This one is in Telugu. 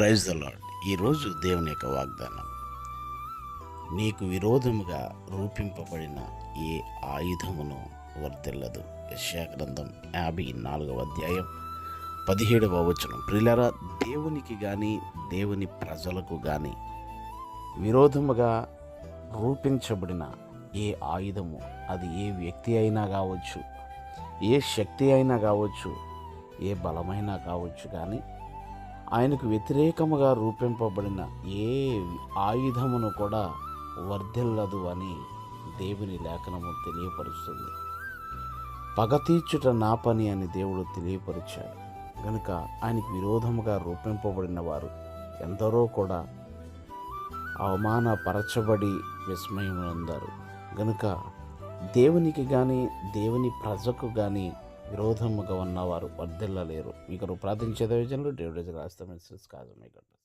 ప్రైజ్ ద లాడ్ ఈరోజు దేవుని యొక్క వాగ్దానం. నీకు విరోధముగా రూపింపబడిన ఏ ఆయుధమును వర్తిల్లదు యెషయా గ్రంథం యాభై నాలుగవ అధ్యాయం పదిహేడవ వచనం. ప్రిలరా దేవునికి కానీ దేవుని ప్రజలకు కానీ విరోధముగా రూపించబడిన ఏ ఆయుధము? అది ఏ వ్యక్తి అయినా కావచ్చు ఏ శక్తి అయినా కావచ్చు ఏ బలమైనా కావచ్చు కానీ ఆయనకు వ్యతిరేకముగా రూపింపబడిన ఏ ఆయుధమును కూడా వర్ధిల్లదు అని దేవుని లేఖనము తెలియపరుస్తుంది. పగ తీర్చుట నా పని అని దేవుడు తెలియపరిచాడు. కనుక ఆయనకు విరోధముగా రూపింపబడిన వారు ఎందరో కూడా అవమానపరచబడి విస్మయం అందారు గనుక దేవునికి కానీ దేవుని ప్రజకు కానీ విరోధముగా ఉన్నవారు వర్ధిల్లలేరు. మీకు ప్రార్థించే విజయంలో దేవుడి రాస్తామని కాదు మీకు